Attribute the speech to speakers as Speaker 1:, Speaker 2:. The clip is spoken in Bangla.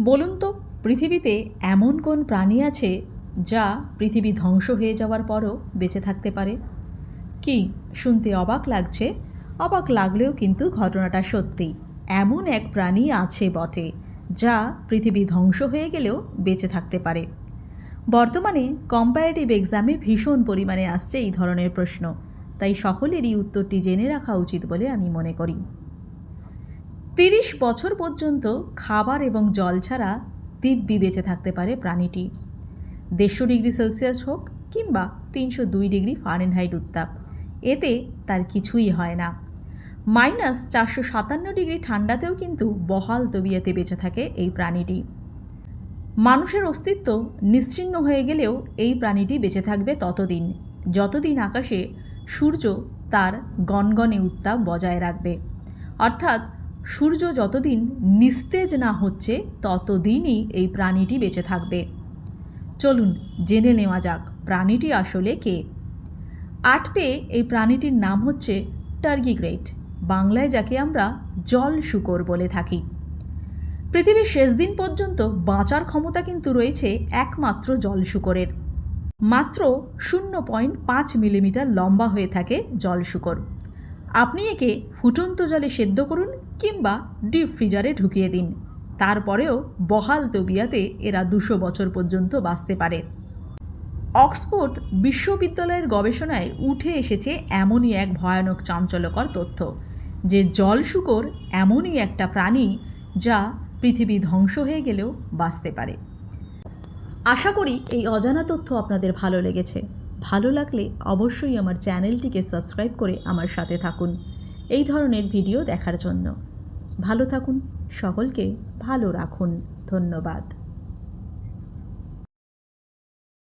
Speaker 1: বলুন তো, পৃথিবীতে এমন কোন প্রাণী আছে যা পৃথিবী ধ্বংস হয়ে যাওয়ার পরও বেঁচে থাকতে পারে? কি শুনতে অবাক লাগছে? অবাক লাগলেও কিন্তু ঘটনাটা সত্যি। এমন এক প্রাণী আছে বটে, যা পৃথিবী ধ্বংস হয়ে গেলেও বেঁচে থাকতে পারে। বর্তমানে কম্পারেটিভ এক্সামে ভীষণ পরিমাণে আসছে এই ধরনের প্রশ্ন, তাই সকলেরই উত্তরটি জেনে রাখা উচিত বলে আমি মনে করি। তিরিশ বছর পর্যন্ত খাবার এবং জল ছাড়া দিব্যি বেঁচে থাকতে পারে প্রাণীটি। দেড়শো ডিগ্রি সেলসিয়াস হোক কিংবা তিনশো দুই ডিগ্রি ফারেনহাইট উত্তাপ। এতে তার কিছুই হয় না। মাইনাস চারশো সাতান্ন ডিগ্রি ঠান্ডাতেও কিন্তু বহাল তবিয়াতে বেঁচে থাকে এই প্রাণীটি। মানুষের অস্তিত্ব নিশ্চিহ্ন হয়ে গেলেও এই প্রাণীটি বেঁচে থাকবে ততদিন। যতদিন আকাশে সূর্য তার গনগনে উত্তাপ বজায় রাখবে। অর্থাৎ সূর্য যতদিন নিস্তেজ না হচ্ছে, ততদিনই এই প্রাণীটি বেঁচে থাকবে। চলুন জেনে নেওয়া যাক প্রাণীটি আসলে কে। আট পেয়ে এই প্রাণীটির নাম হচ্ছে টার্গিগ্রেট, বাংলায় যাকে আমরা জল শুকর বলে থাকি। পৃথিবীর শেষ দিন পর্যন্ত বাঁচার ক্ষমতা কিন্তু রয়েছে একমাত্র জল শুকরের। মাত্র শূন্য পয়েন্ট পাঁচ মিলিমিটার লম্বা হয়ে থাকে জল শুকর। আপনি একে ফুটন্ত জলে সেদ্ধ করুন কিংবা ডিপ ফ্রিজারে ঢুকিয়ে দিন। তারপরেও বহাল তবিয়াতে এরা দুশো বছর পর্যন্ত বাঁচতে পারে। অক্সফোর্ড বিশ্ববিদ্যালয়ের গবেষণায় উঠে এসেছে এমনই এক ভয়ানক চাঞ্চল্যকর তথ্য, যে জল শুকর এমনই একটা প্রাণী যা পৃথিবী ধ্বংস হয়ে গেলেও বাঁচতে পারে। আশা করি এই অজানা তথ্য আপনাদের ভালো লেগেছে। ভালো লাগলে অবশ্যই আমার চ্যানেলটিকে সাবস্ক্রাইব করে আমার সাথে থাকুন। এই ধরনের ভিডিও দেখার জন্য। ভালো থাকুন সকলকে ভালো রাখুন। ধন্যবাদ।